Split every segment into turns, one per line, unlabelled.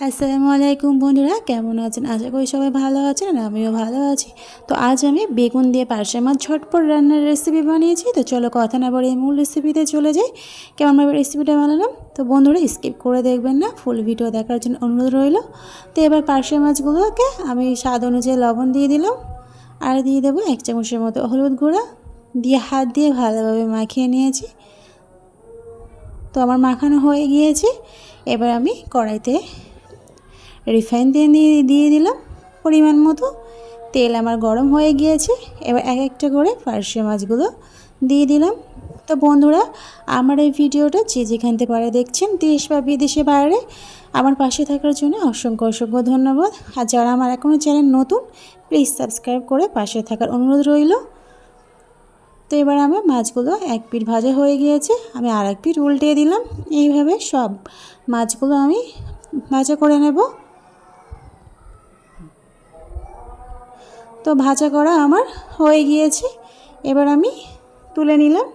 আসসালামু আলাইকুম বন্ধুরা, কেমন আছেন? আশা করি সবাই ভালো আছেন আর আমিও ভালো আছি। তো আজ আমি বেগুন দিয়ে পার্শে মাছ ঝটপট রান্নার রেসিপি বানিয়েছি। তো চলো কথা না বলে মূল রেসিপিতে চলে যাই। কেমনভাবে রেসিপিটা বানালাম? তো বন্ধুরা স্কিপ করে দেখবেন না ফুল ভিডিও দেখার জন্য অনুরোধ রইল। তো এবার পার্শে মাছগুলোকে আমি স্বাদ অনুযায়ী লবণ দিয়ে দিলাম। আর দিয়ে দেবো এক চামচের মতো হলুদ গুঁড়া। দিয়ে হাত দিয়ে ভালোভাবে মাখিয়ে নিয়েছি। তো আমার মাখানো হয়ে গিয়েছে। এবার আমি কড়াইতে রিফাইন দিয়ে দিয়ে দিলাম। পরিমাণ মতো। তেল আমার গরম হয়ে গিয়েছে। এবার এক একটা করে পার্শে মাছগুলো দিয়ে দিলাম। তো বন্ধুরা, আমার এই ভিডিওটা যে যেখান থেকে পারে দেখছেন, দেশ বা বিদেশে বাইরে, আমার পাশে থাকার জন্য অসংখ্য অসংখ্য ধন্যবাদ। আর যারা আমার এখনও চ্যানেল নতুন প্লিজ সাবস্ক্রাইব করে পাশে থাকার অনুরোধ রইল। তো এবার আমার মাছগুলো এক পিঠ ভাজা হয়ে গিয়েছে। আমি আর এক পিঠ উল্টে দিলাম। এইভাবে সব মাছগুলো আমি ভাজা করে নেব। তো ভাজা করা আমার হয়ে গিয়েছে। এবার আমি তুলে নিলাম।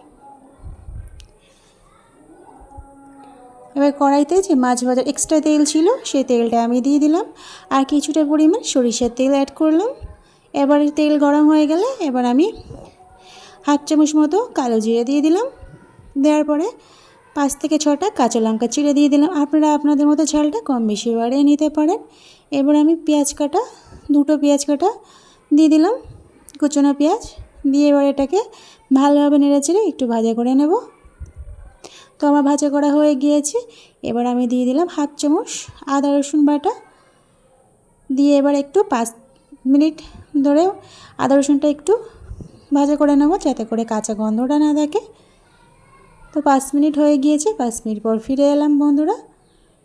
এবার কড়াইতে যে মাছ ভাজার এক্সট্রা তেল ছিল, সেই তেলটা আমি দিয়ে দিলাম। আর কিছুটা পরিমাণ সরিষার তেল অ্যাড করলাম। এবার তেল গরম হয়ে গেলে এবার আমি হাফ চামচ মতো কালো জিরে দিয়ে দিলাম। দেওয়ার পরে পাঁচ থেকে ছটা কাঁচা লঙ্কা চিড়ে দিয়ে দিলাম। আপনারা আপনাদের মতো ঝালটা কম বেশি বাড়িয়ে নিতে পারেন। এবার আমি পেঁয়াজ কাটা, দুটো পেঁয়াজ কাটা দিয়ে দিলাম কুচনো পেঁয়াজ। দিয়ে এবার এটাকে ভালোভাবে নেড়ে চেড়ে একটু ভাজা করে নেব। তো আমার ভাজা করা হয়ে গিয়েছে। এবার আমি দিয়ে দিলাম হাফ চামচ আদা, রসুন বাটা। দিয়ে এবার একটু পাঁচ মিনিট ধরে আদা, রসুনটা একটু ভাজা করে নেব যাতে করে কাঁচা গন্ধটা না থাকে তো পাঁচ মিনিট হয়ে গিয়েছে, পাঁচ মিনিট পর ফিরে এলাম বন্ধুরা।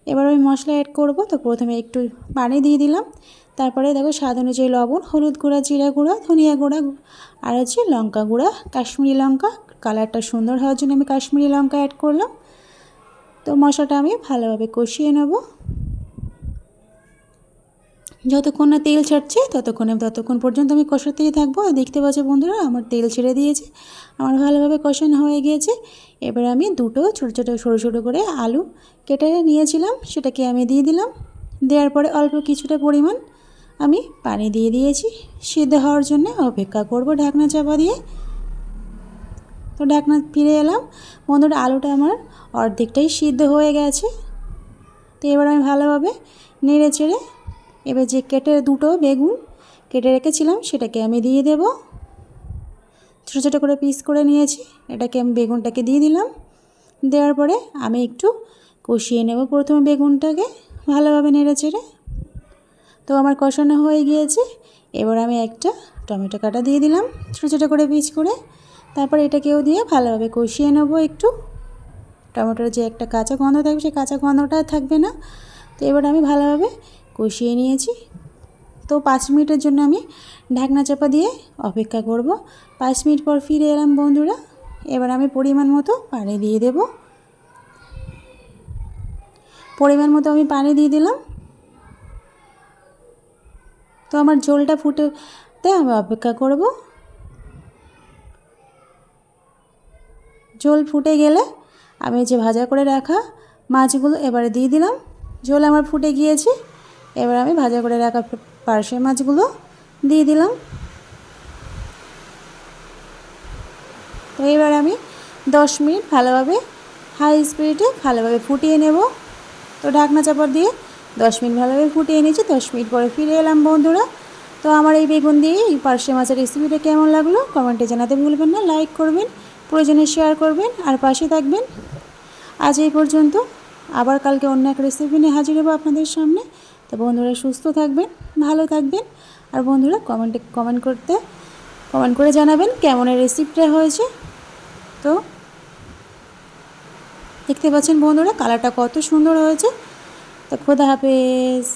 এবার আমি মশলা অ্যাড করব। তো প্রথমে একটু পানি দিয়ে দিলাম। তারপরে দেখো স্বাদ অনুযায়ী লবণ, হলুদ গুঁড়া, জিরা গুঁড়া, ধনিয়া গুঁড়া, আর হচ্ছে লঙ্কা গুঁড়া, কাশ্মীরি লঙ্কা। কালারটা সুন্দর হওয়ার জন্য আমি কাশ্মীরি লঙ্কা অ্যাড করলাম। তো মশলাটা আমি ভালোভাবে কষিয়ে নেব। যতক্ষণ না তেল ছাড়ছে, ততক্ষণে, ততক্ষণ পর্যন্ত আমি কষাতেই থাকব। আর দেখতে পাচ্ছি বন্ধুরা, আমার তেল ছেড়ে দিয়েছে। আমার ভালোভাবে কষানো হয়ে গিয়েছে। এবার আমি দুটো ছোটো ছোটো, সরু সরু করে আলু কেটে নিয়েছিলাম। সেটাকে আমি দিয়ে দিলাম। দেওয়ার পরে অল্প কিছুটা পরিমাণ আমি পানি দিয়ে দিয়েছি। সিদ্ধ হওয়ার জন্য অপেক্ষা করব ঢাকনা চাপা দিয়ে। তো ঢাকনা ফিরে এলাম। বন্ধুরা, আলুটা আমার অর্ধেকটাই সিদ্ধ হয়ে গেছে। তো এবার আমি ভালোভাবে নেড়ে চেড়ে এবার যে কেটে দুটো বেগুন কেটে রেখেছিলাম, সেটাকে আমি দিয়ে দেব। ছোটো ছোটো করে পিস করে নিয়েছি, এটাকে আমি বেগুনটাকে দিয়ে দিলাম। দেওয়ার পরে আমি একটু কষিয়ে নেব প্রথমে বেগুনটাকে, ভালোভাবে নেড়ে চেড়ে। তো আমার কষানো হয়ে গিয়েছে, এবার আমি একটা টমেটো কাটা দিয়ে দিলাম ছোটো ছোটো করে পিস করে। তারপর এটাকেও দিয়ে ভালোভাবে কষিয়ে নেব একটু। টমেটোর যে একটা কাঁচা গন্ধ থাকবে, সেই কাঁচা গন্ধটা থাকবে না। তো এবার আমি ভালোভাবে কষিয়ে নিয়েছি। তো পাঁচ মিনিটের জন্য আমি ঢাকনা চাপা দিয়ে অপেক্ষা করব। পাঁচ মিনিট পর ফিরে এলাম বন্ধুরা। এবার আমি পরিমাণ মতো পানি দিয়ে দেব। পরিমাণ মতো আমি পানি দিয়ে দিলাম। তো আমার ঝোলটা ফুটেতে আমি অপেক্ষা করব। ঝোল ফুটে গেলে আমি যে ভাজা করে রাখা মাছগুলো এবারে দিয়ে দিলাম। ঝোল আমার ফুটে গিয়েছে। এবার আমি ভাজা করে রাখা পার্শে মাছগুলো দিয়ে দিলাম। তো এবার আমি দশ মিনিট ভালোভাবে হাই স্পিডে ভালোভাবে ফুটিয়ে নেব। তো ঢাকনা চাপড় দিয়ে দশ মিনিট ভালোভাবে ফুটিয়ে নিয়েছি, দশ মিনিট পরে ফিরে এলাম বন্ধুরা। তো আমার এই বেগুন দিয়ে এই পার্শে মাছের রেসিপিটা কেমন লাগল কমেন্টে জানাতে ভুলবেন না লাইক করবেন, প্রয়োজনে শেয়ার করবেন, আর পাশে থাকবেন। আজ এই পর্যন্ত, আবার কালকে অন্য এক রেসিপি নিয়ে হাজির হব আপনাদের সামনে। তো বন্ধুরা সুস্থ থাকবেন, ভালো থাকবেন, আর বন্ধুরা কমেন্টে কমেন্ট করতে কমেন্ট করে জানাবেন কেমন রেসিপিটা হয়েছে। তো দেখতে পাচ্ছেন বন্ধুরা কালারটা কত সুন্দর হয়েছে। তো খোদা হাফেজ।